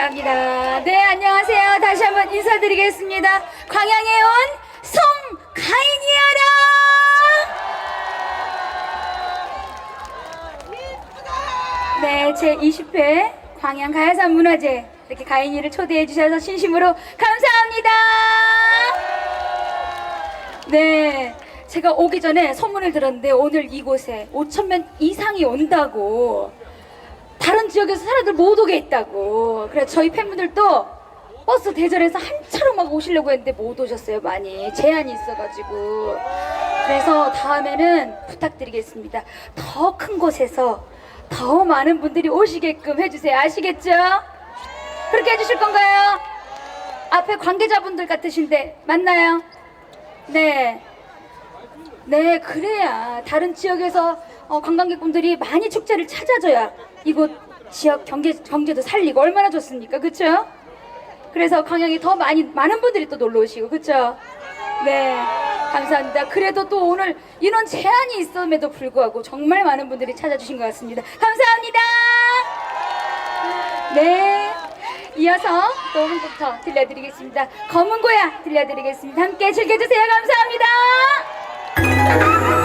감사합니다. 네, 안녕하세요. 다시 한번 인사드리겠습니다. 광양에 온 송가인이여라! 네, 제 20회 광양 가야산 문화제 이렇게 가인이를 초대해 주셔서 진심으로 감사합니다. 네, 제가 오기 전에 소문을 들었는데 오늘 이곳에 5천 명 이상이 온다고 다른 지역에서 사람들 못 오게 있다고. 그래 저희 팬분들도 버스 대절해서 한 차로 막 오시려고 했는데 못 오셨어요 많이 제한이 있어가지고 그래서 다음에는 부탁드리겠습니다 더 큰 곳에서 더 많은 분들이 오시게끔 해주세요 아시겠죠? 그렇게 해주실 건가요? 앞에 관계자분들 같으신데 맞나요? 네. 네, 그래야 다른 지역에서 어, 관광객분들이 많이 축제를 찾아줘야 이곳 지역 경제, 경제도 살리고 얼마나 좋습니까? 그쵸? 그래서 광양에 더 많이, 많은 분들이 또 놀러 오시고, 그쵸? 네, 감사합니다. 그래도 또 오늘 인원 제한이 있음에도 불구하고 정말 많은 분들이 찾아주신 것 같습니다. 감사합니다. 네. 이어서 또 한 곡더 들려드리겠습니다. 검은 고야 들려드리겠습니다. 함께 즐겨주세요. 감사합니다.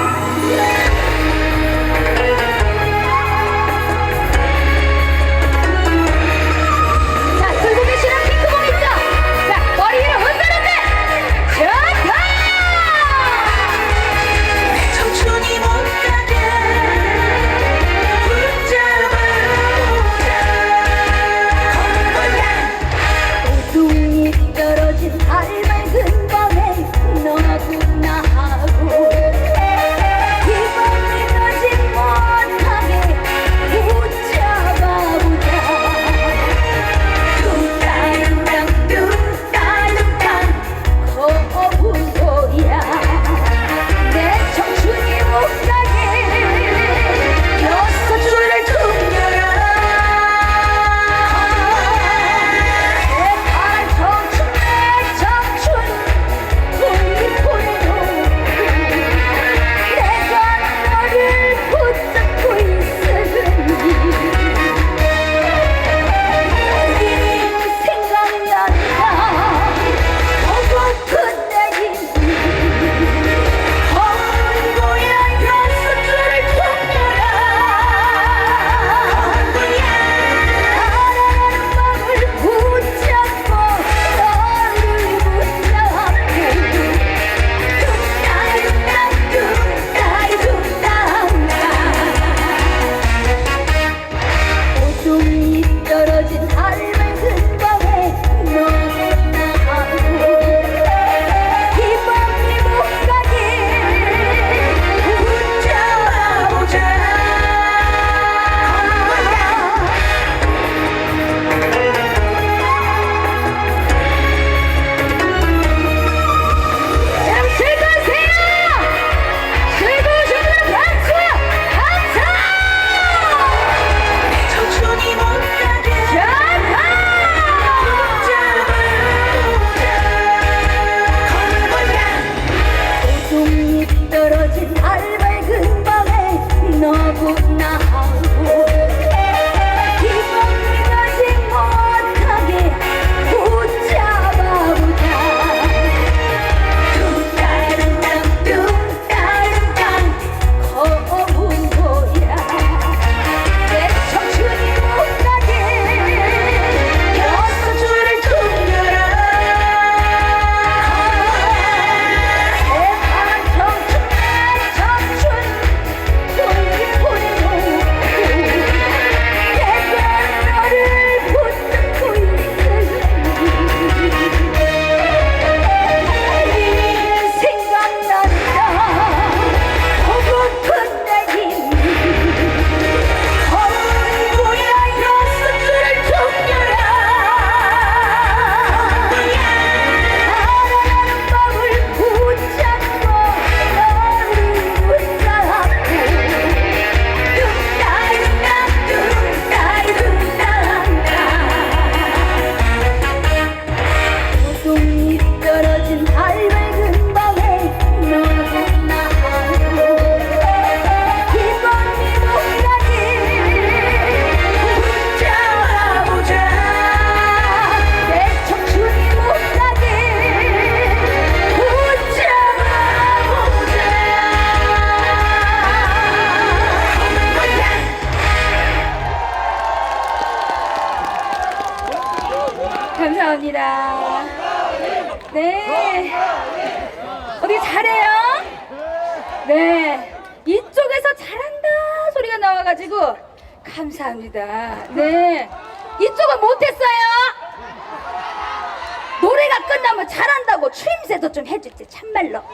좀 해주지 참말로.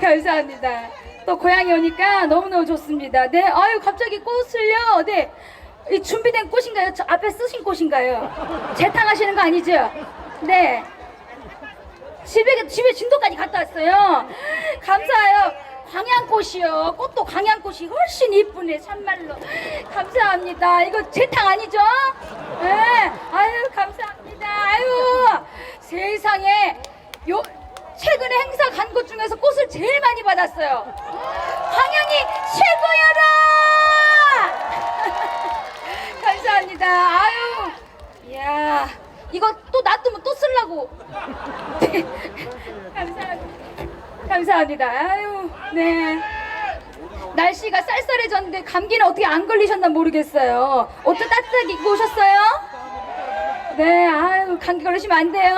감사합니다. 또 고향에 오니까 너무너무 좋습니다. 네, 아유 갑자기 꽃을요. 네, 이 준비된 꽃인가요? 저 앞에 쓰신 꽃인가요? 재탕하시는 거 아니죠? 네. 집에 집에 진도까지 갔다 왔어요. 감사해요. 광양꽃이요. 꽃도 광양꽃이 훨씬 이쁘네. 참말로. 감사합니다. 이거 재탕 아니죠? 네. 아유 감사합니다. 아유 세상에 요 최근에 행사 간 곳 중에서 꽃을 제일 많이 받았어요. 광양이 최고야라! 감사합니다. 아유, 이야, 이거 또 놔두면 또 쓰려고. 감사합니다. 감사합니다. 아유, 네. 날씨가 쌀쌀해졌는데 감기는 어떻게 안 걸리셨나 모르겠어요. 옷도 따뜻하게 입고 오셨어요? 네, 아유, 감기 걸리시면 안 돼요.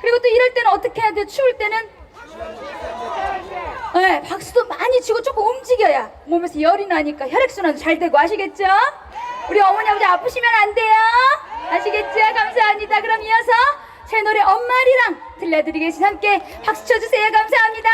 그리고 또 이럴 때는 어떻게 해야 돼요? 추울 때는? 네, 박수도 많이 치고 조금 움직여야 몸에서 열이 나니까 혈액순환도 잘 되고 아시겠죠? 우리 어머니 아버지 아프시면 안 돼요. 아시겠죠? 감사합니다. 그럼 이어서 제 노래 엄마리랑 들려드리겠습니다. 함께 박수 쳐주세요. 감사합니다.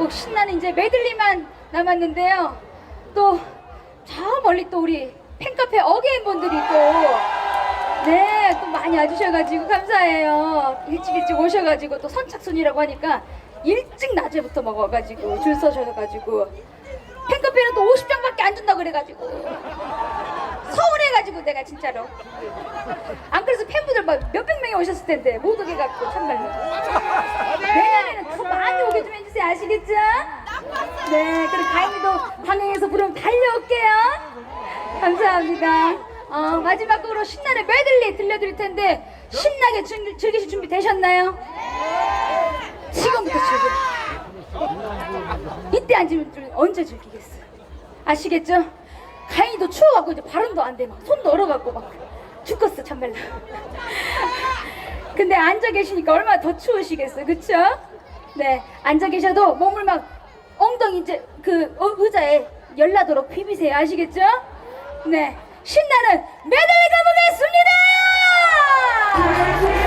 곡 신나는 이제 메들리만 남았는데요. 또 저 멀리 또 우리 팬카페 어게인 분들이 또 네, 또 많이 와주셔가지고 감사해요. 일찍 일찍 오셔가지고 또 선착순이라고 하니까 일찍 낮에부터 먹어가지고 줄 서셔가지고 팬카페는 또 50장밖에 안 준다 그래가지고 서운해가지고 내가 진짜로. 안 그래서 팬분들 막 몇백 명이 오셨을 텐데 못 오게 갖고 참말로 내년에는 더 많이 오게 좀 해주세요. 아시겠죠? 네 그럼 가인이도 방향에서 부르면 달려올게요. 감사합니다. 어, 마지막 곡으로 신나는 메들리 들려드릴 텐데 신나게 즐, 즐기실 준비 되셨나요? 지금부터 즐겨 이때 앉으면 좀 언제 즐기겠어요? 아시겠죠? 가인이도 추워갖고 이제 발음도 안 돼. 막 손도 얼어갖고 막 죽겠어 참말로. 근데 앉아 계시니까 얼마나 더 추우시겠어요. 그쵸? 네. 앉아 계셔도 몸을 막 엉덩이 이제 그 어, 의자에 열나도록 비비세요. 아시겠죠? 네. 신나는 메들리 가보겠습니다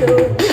Cristo.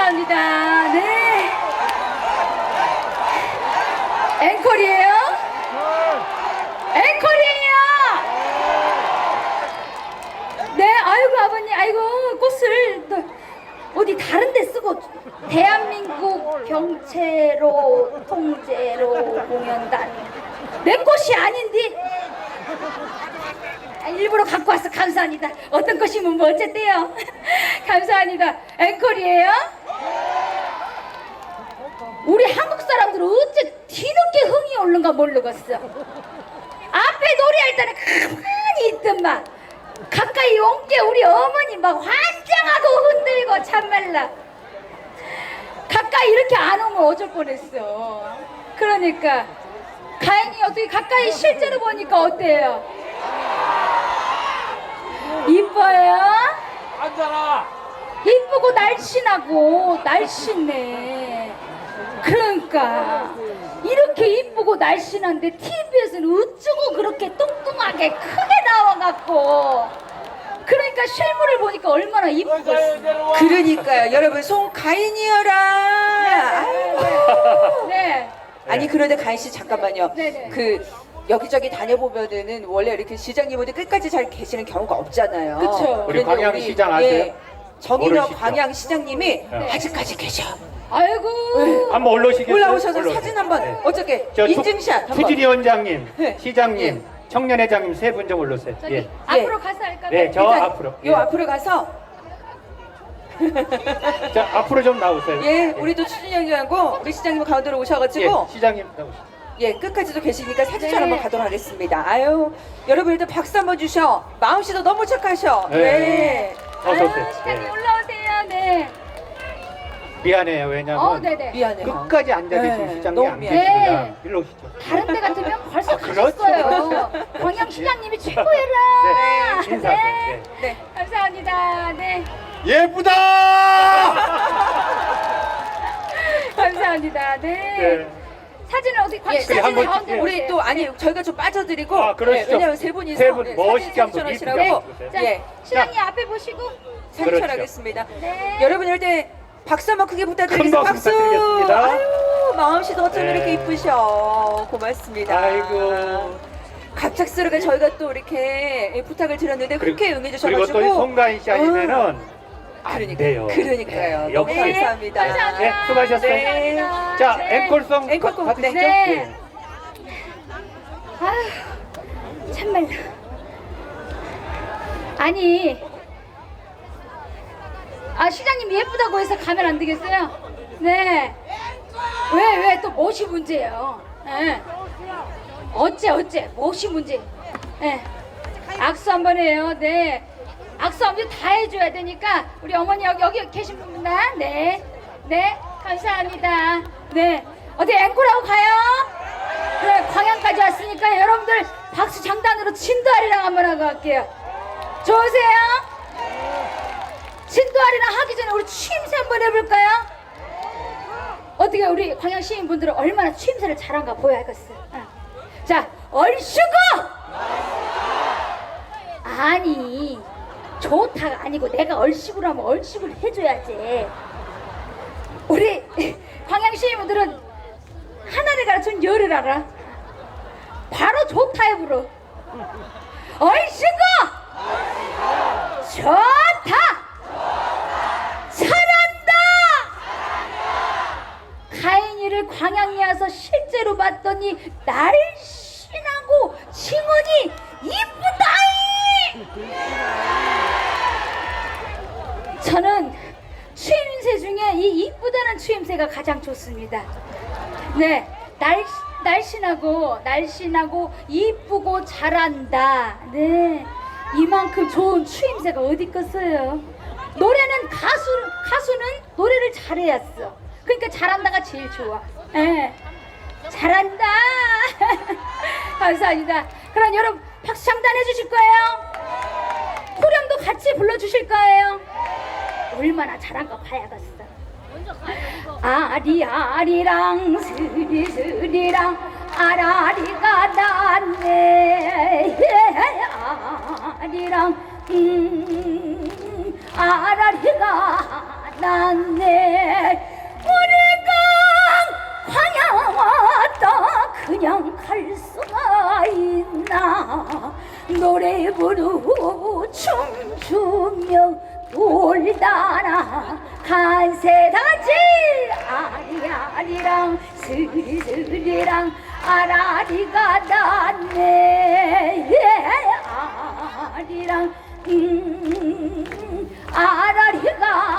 감사합니다. 네. 앵콜이에요? 앵콜이에요! 네, 아이고, 아버님, 아이고, 꽃을 어디 다른 데 쓰고, 대한민국 경채로, 통제로, 공연단. 내 꽃이 아닌디? 일부러 갖고 왔어. 감사합니다. 어떤 것이면 뭐 어쨌대요. 감사합니다. 앵콜이에요? 우리 한국 사람들은 어째 뒤늦게 흥이 오른가 모르겠어. 앞에 노래할 때는 가만히 있더만 가까이 온 게 우리 어머니 막 환장하고 흔들고 참말라. 가까이 이렇게 안 오면 어쩔 뻔했어. 그러니까 가인이 어떻게 가까이 실제로 보니까 어때요? 이뻐요? 앉아라. 이쁘고 날씬하고 날씬해. 그러니까 이렇게 이쁘고 날씬한데 TV에서는 어쩌고 그렇게 뚱뚱하게 크게 나와갖고 그러니까 실물을 보니까 얼마나 이쁘겠어. 내려와. 그러니까요, 여러분 송가인이여라. 아이고. 네. 아니 그런데 가인 씨 잠깐만요. 네네. 그 여기저기 다녀보면은 원래 이렇게 시장님분들 끝까지 잘 계시는 경우가 없잖아요. 그쵸. 우리 그런데 광양시장 아세요? 예, 정인호 모르시죠? 광양 시장님이 네. 아직까지 계셔. 아이고. 한번 올라오시겠어요? 올라오셔서 올라오세요. 사진 한번 네. 어떻게 저 인증샷 한번. 추진위 원장님, 네. 시장님, 청년회장님 세 분 좀 올라오세요. 저기 예. 앞으로 가서 할까요? 네, 저 일단 앞으로. 요 예. 앞으로 가서 자, 앞으로 좀 나오세요. 예, 우리도 추진영이하고 우리 시장님 가운데로 오셔가지고 예, 시장님 나오세요. 예, 끝까지도 계시니까 사진촬 네. 한번 가도록 하겠습니다. 아유, 여러분 일단 박수 한번 주셔. 마음씨도 너무 착하셔. 네. 네. 어서 아유, 오세요. 시장님 예. 올라오세요. 네. 미안해요. 왜냐면 어, 네네. 미안해요. 끝까지 앉아 계신 네, 시장님 너무 안 미안해요. 계십니다. 네. 일로 오시죠. 다른 데 같으면 벌써 아, 그렇죠, 가셨어요. 그렇죠. 광양 시장님이 네, 최고예라. 인사하세요. 네. 네. 네. 감사합니다. 네. 예쁘다! 감사합니다. 네. 네. 사진을 어떻게 예, 광시 그래, 사진을 한번 가운데 찍- 우리 또 아니 저희가 좀 빠져드리고 아, 그러시죠. 예, 왜냐면 세 분이서 세분 네, 멋있게 사진 한번 한번 자, 예, 신랑이 앞에 보시고 사진 그렇죠. 촬영하겠습니다. 네. 여러분 이럴 때 박수 한번 크게 부탁드리겠습니다. 큰 박수 부탁드리겠습니다. 아유, 마음씨도 어쩜 네. 이렇게 이쁘셔. 고맙습니다. 아이고. 갑작스럽게 저희가 또 이렇게 부탁을 드렸는데 그리고- 그렇게 그리고 응해주셔가지고 또 이 송가인 씨 아니면은 안 그러니까, 돼요. 그러니까요. 네, 너무 역시. 감사합니다. 감사합니다. 네, 수고하셨어요. 네. 감사합니다. 자, 네. 앵콜송 앵콜곡, 받으시죠? 네. 예. 아휴, 참말로. 아니, 아 시장님 예쁘다고 해서 가면 안 되겠어요? 네. 왜 왜또 무엇이 문제예요? 네. 어째 어째 무엇이 문제? 네. 악수 한 번 해요. 네. 악수 한 번 다 해줘야 되니까 우리 어머니 여기 여기 계신 분들 네. 네. 감사합니다. 네. 어디 앵콜하고 가요? 그래 광양까지 왔으니까 여러분들 박수 장단으로 진도아리랑 한번 하고 갈게요. 좋으세요? 진도아리랑 하기 전에 우리 추임새 한번 해볼까요? 어떻게 우리 광양 시민분들은 얼마나 추임새를 잘한가 보여야겠어. 요 자, 얼씨구! 아니, 좋다가 아니고 내가 얼씨구라면 얼씨구를 해줘야지. 우리 광양 시민분들은 하나를 가르치면 열을 알아. 바로 좋다 해부러. 얼씨구! 좋다! 가인이를 광양에 와서 실제로 봤더니 날씬하고 칭언이 이쁘다이! 저는 추임새 중에 이 이쁘다는 추임새가 가장 좋습니다. 네, 날 날씬하고 날씬하고 이쁘고 잘한다. 네, 이만큼 좋은 추임새가 어디 있겠어요? 노래는 가수 가수는 노래를 잘해야 써. 그러니까 잘한다가 제일 좋아. 네, 잘한다. 감사합니다. 그럼 여러분 박수 장단 해 주실 거예요? 후렴도 같이 불러주실 거예요? 얼마나 잘한가 봐야겠어. 아리아리랑 스리스리랑 아라리가 났네 아리랑 음 아라리가 났네 우리가 화야왔다. 그냥 갈 수가 있나? 노래 부르고 춤추며 돌다나 간세다지 아리아리랑 스리스리랑 아라리가 났네. 예, 아리랑 음 아라리가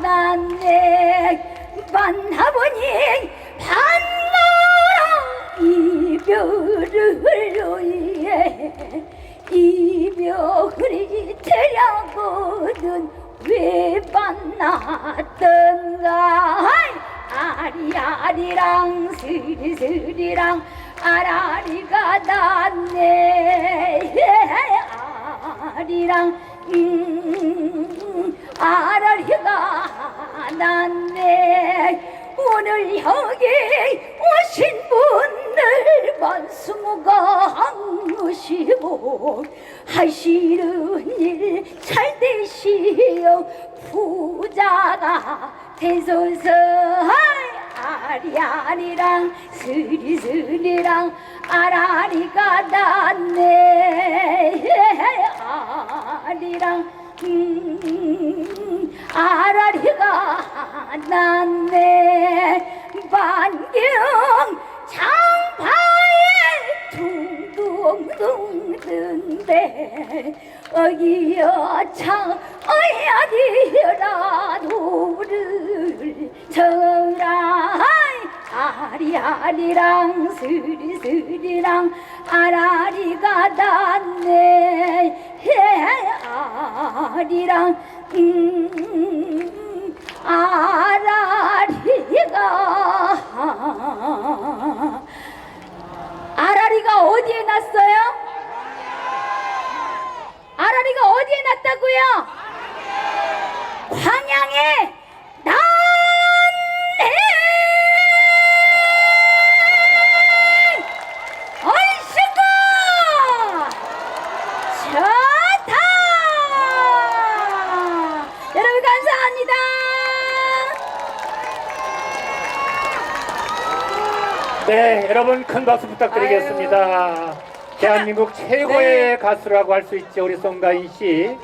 났네. 만나보니 반가워 이별을 위해 이별이 되려거든 왜 만났던가? 아리아리랑 스리스리랑 아라리가 났네. 아리랑. 음, 아라리 오늘 여기 오신 분들 만수무가 항무시고 하시는 일 잘 되시오 부자가 되소서 아리아리랑 스리스리랑 아라리가 났네. 아리랑 음, 아라리가 났네. 반경 장파에 둥 둥둥 든데 어기여 참 어야디라 노를 정라 아리아리랑 스리스리랑 아라리가 났네. 아리랑 음, 아라리가 아라리가 어디에 났어요? 아라리가 어디에 났다고요? 광양에 났네! 네, 여러분 큰 박수 부탁드리겠습니다. 대한민국 최고의 가수라고 할 수 있죠, 우리 송가인 씨.